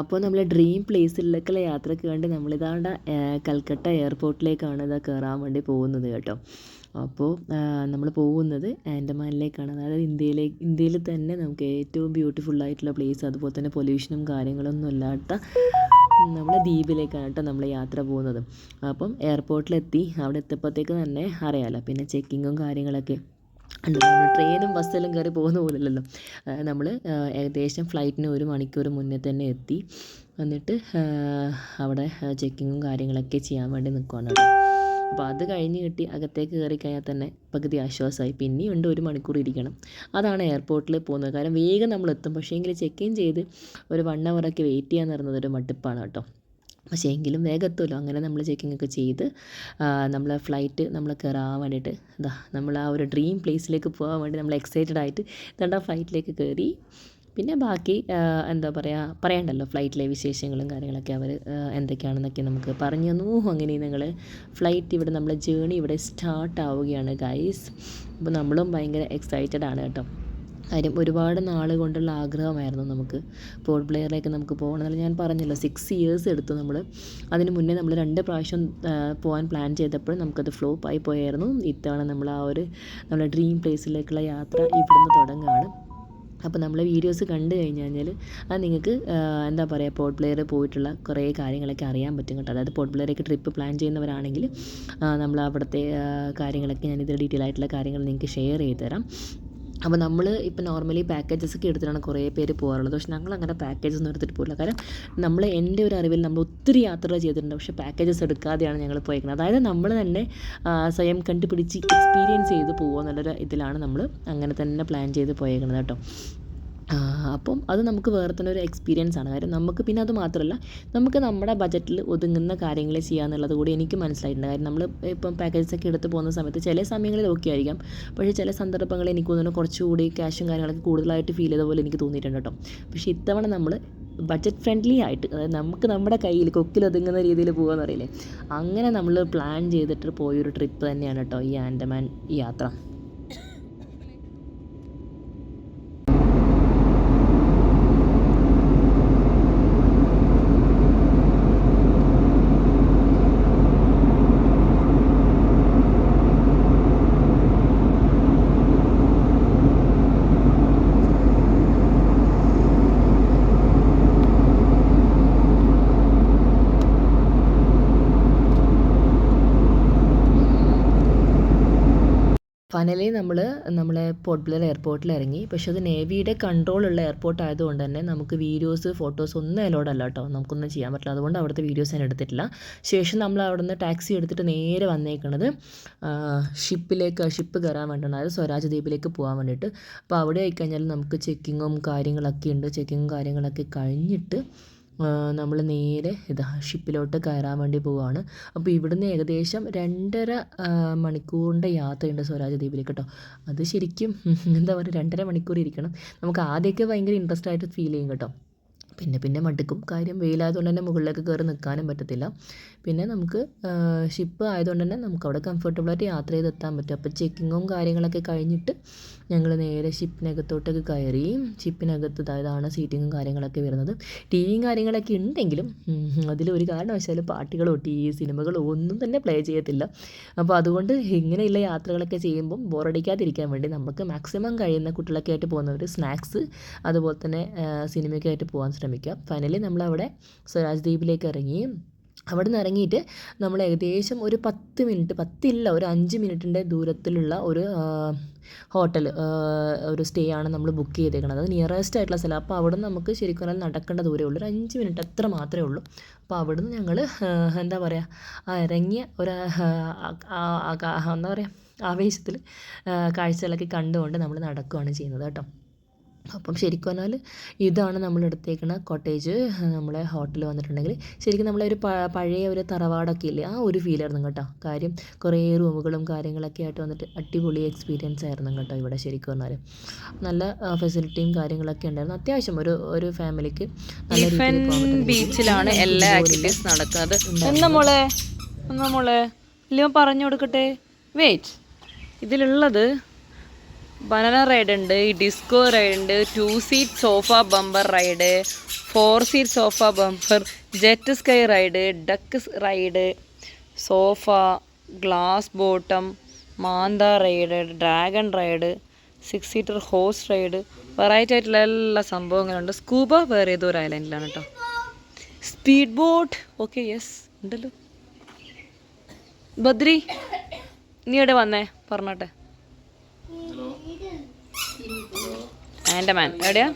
അപ്പോൾ നമ്മൾ ഡ്രീം പ്ലേസിലേക്കുള്ള യാത്രയ്ക്ക് വേണ്ടി നമ്മളിതാണ്ട് കൽക്കട്ട എയർപോർട്ടിലേക്കാണ് ഇതാ കയറാൻ വേണ്ടി പോകുന്നത് കേട്ടോ. അപ്പോൾ നമ്മൾ പോകുന്നത് ആൻഡമാനിലേക്കാണ്. അതായത് ഇന്ത്യയിലേക്ക് ഇന്ത്യയിൽ തന്നെ നമുക്ക് ഏറ്റവും ബ്യൂട്ടിഫുൾ ആയിട്ടുള്ള പ്ലേസ് അതുപോലെ തന്നെ പൊല്യൂഷനും കാര്യങ്ങളൊന്നും ഇല്ലാത്ത നമ്മൾ ദ്വീപിലേക്കാണ് കേട്ടോ നമ്മൾ യാത്ര പോകുന്നത്. അപ്പം എയർപോർട്ടിലെത്തി അവിടെ എത്തിയപ്പോഴത്തേക്ക് തന്നെ അറിയാമല്ലോ പിന്നെ ചെക്കിങ്ങും കാര്യങ്ങളൊക്കെ. നമ്മൾ ട്രെയിനും ബസ്സെല്ലാം കയറി പോകുന്ന പോലല്ലല്ലോ. നമ്മൾ ഏകദേശം ഫ്ലൈറ്റിന് ഒരു മണിക്കൂർ മുന്നേ തന്നെ എത്തി. എന്നിട്ട് അവിടെ ചെക്കിങ്ങും കാര്യങ്ങളൊക്കെ ചെയ്യാൻ വേണ്ടി നിൽക്കുകയാണ് അപ്പോൾ അത് കഴിഞ്ഞ് കിട്ടി അകത്തേക്ക് കയറി കഴിഞ്ഞാൽ തന്നെ പകുതി ആശ്വാസമായി. പിന്നെയും ഉണ്ട് ഒരു മണിക്കൂർ ഇരിക്കണം. അതാണ് എയർപോർട്ടിൽ പോകുന്നത്. കാരണം വേഗം നമ്മൾ എത്തും പക്ഷേ എങ്കിൽ ചെക്ക് ഇൻ ചെയ്ത് ഒരു വൺ അവറൊക്കെ വെയിറ്റ് ചെയ്യാൻ പറയുന്നത് ഒരു മട്ടിപ്പാണ് കേട്ടോ. പക്ഷേ എങ്കിലും വേഗത്തുമല്ലോ അങ്ങനെ നമ്മൾ ചെക്കിംഗ് ഒക്കെ ചെയ്ത് നമ്മൾ ഫ്ലൈറ്റ് നമ്മൾ കയറാൻ വേണ്ടിയിട്ട് ഇതാ നമ്മൾ ആ ഒരു ഡ്രീം പ്ലേസിലേക്ക് പോകാൻ വേണ്ടി നമ്മൾ എക്സൈറ്റഡ് ആയിട്ട് ഇതാണ്ട് ആ ഫ്ലൈറ്റിലേക്ക് കയറി പിന്നെ ബാക്കി എന്താ പറയുക പറയണ്ടല്ലോ ഫ്ലൈറ്റിലെ വിശേഷങ്ങളും കാര്യങ്ങളൊക്കെ അവർ എന്തൊക്കെയാണെന്നൊക്കെ നമുക്ക് പറഞ്ഞു തന്നു. അങ്ങനെ ഞങ്ങൾ ഫ്ലൈറ്റ് ഇവിടെ നമ്മളെ ജേണി ഇവിടെ സ്റ്റാർട്ട് ആവുകയാണ് ഗൈസ് അപ്പോൾ നമ്മളും ഭയങ്കര എക്സൈറ്റഡ് ആണ് കേട്ടോ. കാര്യം ഒരുപാട് നാൾ കൊണ്ടുള്ള ആഗ്രഹമായിരുന്നു നമുക്ക്. പോർട്ട് പ്ലെയറിലേക്ക് നമുക്ക് പോകണമെന്നല്ല ഞാൻ പറഞ്ഞല്ലോ സിക്സ് ഇയേഴ്സ് എടുത്തു നമ്മൾ അതിന് മുന്നേ നമ്മൾ രണ്ട് പ്രാവശ്യം പോകാൻ പ്ലാൻ ചെയ്തപ്പോൾ നമുക്കത് ഫ്ലോപ്പ് ആയി പോയായിരുന്നു. ഇത്തവണ നമ്മൾ ആ ഒരു നമ്മുടെ ഡ്രീം പ്ലേസിലേക്കുള്ള യാത്ര ഇവിടുന്ന് തുടങ്ങുകയാണ് അപ്പോൾ നമ്മൾ വീഡിയോസ് കണ്ടു കഴിഞ്ഞ് കഴിഞ്ഞാൽ അത് നിങ്ങൾക്ക് എന്താ പറയുക പോർട്ട് പ്ലെയർ പോയിട്ടുള്ള കുറേ കാര്യങ്ങളൊക്കെ അറിയാൻ പറ്റും കേട്ടോ. അതായത് പോർട്ട് പ്ലെയറേക്ക് ട്രിപ്പ് പ്ലാൻ ചെയ്യുന്നവരാണെങ്കിൽ നമ്മൾ അവിടുത്തെ കാര്യങ്ങളൊക്കെ ഞാൻ ഇതിൽ ഡീറ്റെയിൽ ആയിട്ടുള്ള കാര്യങ്ങൾ നിങ്ങൾക്ക് ഷെയർ ചെയ്ത് തരാം അപ്പോൾ നമ്മൾ ഇപ്പോൾ നോർമലി പാക്കേജസ് ഒക്കെ എടുത്തിട്ടാണ് കുറേ പേര് പോകാറുള്ളത് പക്ഷേ ഞങ്ങൾ അങ്ങനെ പാക്കേജസ് ഒന്നും എടുത്തിട്ട് പോയില്ല കാരണം നമ്മൾ എന്റെ ഒരു അറിവിൽ നമ്മൾ ഒത്തിരി യാത്രകൾ ചെയ്തിട്ടുണ്ട്. പക്ഷേ പാക്കേജസ് എടുക്കാതെയാണ് ഞങ്ങൾ പോയിരിക്കുന്നത് അതായത് നമ്മൾ തന്നെ സ്വയം കണ്ടുപിടിച്ച് എക്സ്പീരിയൻസ് ചെയ്ത് പോകുക എന്നുള്ളൊരു ഇതിലാണ് നമ്മൾ അങ്ങനെ തന്നെ പ്ലാൻ ചെയ്ത് പോയേക്കുന്നത് കേട്ടോ. അപ്പം അത് നമുക്ക് വേറെ തന്നെ ഒരു എക്സ്പീരിയൻസ് ആണ്. കാര്യം നമുക്ക് പിന്നെ അത് മാത്രമല്ല നമുക്ക് നമ്മുടെ ബജറ്റിൽ ഒതുങ്ങുന്ന കാര്യങ്ങൾ ചെയ്യാന്നുള്ളത് കൂടി എനിക്ക് മനസ്സിലായിട്ടുണ്ട്. കാര്യം നമ്മൾ ഇപ്പം പാക്കേജസ് ഒക്കെ എടുത്ത് പോകുന്ന സമയത്ത് ചില സമയങ്ങളിൽ ഓക്കെ ആയിരിക്കാം. പക്ഷേ ചില സന്ദർഭങ്ങളിൽ എനിക്ക് തോന്നുന്നു കുറച്ചുകൂടി ക്യാഷും കാര്യങ്ങളൊക്കെ കൂടുതലായിട്ട് ഫീൽ ചെയ്ത പോലെ എനിക്ക് തോന്നിയിട്ടുണ്ട് കേട്ടോ. പക്ഷേ ഇത്തവണ നമ്മൾ ബഡ്ജറ്റ് ഫ്രണ്ട്ലി ആയിട്ട് അതായത് നമുക്ക് നമ്മുടെ കയ്യിൽ കൊക്കിലൊതുങ്ങുന്ന രീതിയിൽ പോകുകയെന്ന് അറിയില്ലേ? അങ്ങനെ നമ്മൾ പ്ലാൻ ചെയ്തിട്ട് പോയൊരു ട്രിപ്പ് തന്നെയാണ് കേട്ടോ ഈ ആൻഡമാൻ യാത്ര. ഫൈനലി നമ്മൾ നമ്മളെ പോർട്ട് ബ്ലെയർ എയർപോർട്ടിൽ ഇറങ്ങി. പക്ഷെ അത് നേവിയുടെ കൺട്രോളുള്ള എയർപോർട്ട് ആയതുകൊണ്ട് തന്നെ നമുക്ക് വീഡിയോസ് ഫോട്ടോസ് ഒന്നും അലോഡ് അല്ല കേട്ടോ. നമുക്കൊന്നും ചെയ്യാൻ പറ്റില്ല. അതുകൊണ്ട് അവിടുത്തെ വീഡിയോസ് ഞാൻ എടുത്തിട്ടില്ല. ശേഷം നമ്മൾ അവിടെ നിന്ന് ടാക്സി എടുത്തിട്ട് നേരെ വന്നേക്കുന്നത് ഷിപ്പിലേക്ക് ഷിപ്പ് കയറാൻ വേണ്ടിയിട്ടാണ് സ്വരാജ് ദ്വീപിലേക്ക് പോകാൻ വേണ്ടിയിട്ട്. അപ്പോൾ അവിടെ ആയിക്കഴിഞ്ഞാൽ നമുക്ക് ചെക്കിങ്ങും കാര്യങ്ങളൊക്കെ ഉണ്ട്. ചെക്കിങ്ങും കാര്യങ്ങളൊക്കെ കഴിഞ്ഞിട്ട് നമ്മൾ നേരെ ഇതാ ഷിപ്പിലോട്ട് കയറാൻ വേണ്ടി പോവുകയാണ് അപ്പോൾ ഇവിടുന്ന് ഏകദേശം രണ്ടര മണിക്കൂറിന്റെ യാത്രയുണ്ട് സ്വരാജ് ദ്വീപിലേക്ക് കേട്ടോ. അത് ശരിക്കും എന്താ പറയുക രണ്ടര മണിക്കൂർ ഇരിക്കണം. നമുക്ക് ആദ്യമൊക്കെ ഭയങ്കര ഇൻട്രസ്റ്റ് ആയിട്ട് ഫീൽ ചെയ്യും കേട്ടോ. പിന്നെ പിന്നെ മടുക്കും. കാര്യം വെയിലായതുകൊണ്ട് തന്നെ മുകളിലേക്ക് കയറി നിൽക്കാനും പറ്റത്തില്ല. പിന്നെ നമുക്ക് ഷിപ്പ് ആയതുകൊണ്ട് തന്നെ നമുക്ക് അവിടെ കംഫർട്ടബിളായിട്ട് യാത്ര ചെയ്തെത്താൻ പറ്റും. അപ്പോൾ ചെക്കിങ്ങും കാര്യങ്ങളൊക്കെ കഴിഞ്ഞിട്ട് ഞങ്ങൾ നേരെ ഷിപ്പിനകത്തോട്ടൊക്കെ കയറി ഷിപ്പിനകത്ത് ഇതാണ് സീറ്റിങ്ങും കാര്യങ്ങളൊക്കെ വരുന്നത്. ടി വിയും കാര്യങ്ങളൊക്കെ ഉണ്ടെങ്കിലും അതിലൊരു കാരണവശാലും പാട്ടുകളോ ടി വി സിനിമകളോ ഒന്നും തന്നെ പ്ലേ ചെയ്യത്തില്ല. അപ്പോൾ അതുകൊണ്ട് ഇങ്ങനെയുള്ള യാത്രകളൊക്കെ ചെയ്യുമ്പം ബോറടിക്കാതിരിക്കാൻ വേണ്ടി നമുക്ക് മാക്സിമം കഴിയുന്ന കുട്ടികളൊക്കെ ആയിട്ട് പോകുന്നവർ സ്നാക്സ് അതുപോലെ തന്നെ സിനിമയൊക്കെ ആയിട്ട് പോകാൻ ശ്രമിക്കുക ഫൈനലി നമ്മളവിടെ സ്വരാജ് ദ്വീപിലേക്ക് ഇറങ്ങി. അവിടെ നിന്ന് ഇറങ്ങിയിട്ട് നമ്മൾ ഏകദേശം ഒരു പത്ത് മിനിറ്റ് പത്തില്ല ഒരു അഞ്ച് മിനിറ്റിന്റെ ദൂരത്തിലുള്ള ഒരു ഹോട്ടൽ ഒരു സ്റ്റേ ആണ് നമ്മൾ ബുക്ക് ചെയ്തേക്കുന്നത് അത് നിയറസ്റ്റ് ആയിട്ടുള്ള സ്ഥലം. അപ്പോൾ അവിടെ നിന്ന് നമുക്ക് ശരിക്കും പറഞ്ഞാൽ നടക്കേണ്ട ദൂരമേ ഉള്ളൂ. ഒരു അഞ്ച് മിനിറ്റ് അത്ര മാത്രമേ ഉള്ളൂ. അപ്പോൾ അവിടെ നിന്ന് ഞങ്ങൾ എന്താ പറയുക ഇറങ്ങിയ ഒരു എന്താ പറയുക ആവേശത്തിൽ കാഴ്ചകളൊക്കെ കണ്ടുകൊണ്ട് നമ്മൾ നടക്കുകയാണ് ചെയ്യുന്നത് കേട്ടോ. അപ്പം ശരിക്കും പറഞ്ഞാൽ ഇതാണ് നമ്മൾ എടുത്തേക്കുന്ന കോട്ടേജ് നമ്മളെ ഹോട്ടൽ വന്നിട്ടുണ്ടെങ്കിൽ ശരിക്കും നമ്മളൊരു പഴയ ഒരു തറവാടൊക്കെ ഇല്ലേ? ആ ഒരു ഫീലായിരുന്നു കേട്ടോ. കാര്യം കുറേ റൂമുകളും കാര്യങ്ങളൊക്കെ ആയിട്ട് വന്നിട്ട് അടിപൊളി എക്സ്പീരിയൻസ് ആയിരുന്നു കേട്ടോ ഇവിടെ ശരിക്കും പറഞ്ഞാൽ. നല്ല ഫെസിലിറ്റിയും കാര്യങ്ങളൊക്കെ ഉണ്ടായിരുന്നു. അത്യാവശ്യം ഒരു ഒരു ഫാമിലിക്ക് ബീച്ചിലാണ് എല്ലാ ആക്ടിവിറ്റീസ് നടക്കുന്നത്. എന്നാ മോളെ? എന്നാ മോളെ? പറഞ്ഞു കൊടുക്കട്ടെ. വെയിറ്റ് ഇതിലുള്ളത് ബനാന റൈഡ് ഉണ്ട് ഡിസ്കോ റൈഡ് ഉണ്ട് two seat sofa bumper ride four seat sofa bumper jet ski ride duck ride sofa glass bottom manta ride dragon ride six seater horse ride variety ആയിട്ടുള്ള എല്ലാ സംഭവങ്ങളുണ്ട്. Scuba വേറെ ഏതോ ഒരു ഐലൻഡിലാണ് കേട്ടോ speed boat okay yes ഉണ്ടല്ലോ. ബദ്രി നീ എവിടെ വന്നേ? പറഞ്ഞോട്ടെ. ആൻഡമാൻ എവിടെയാ?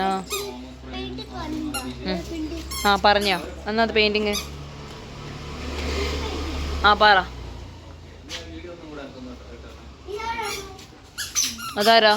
ആ. ആ പറഞ്ഞോ. എന്നാ അത് പെയിന്റിങ് ആ പറ. അതാരാ?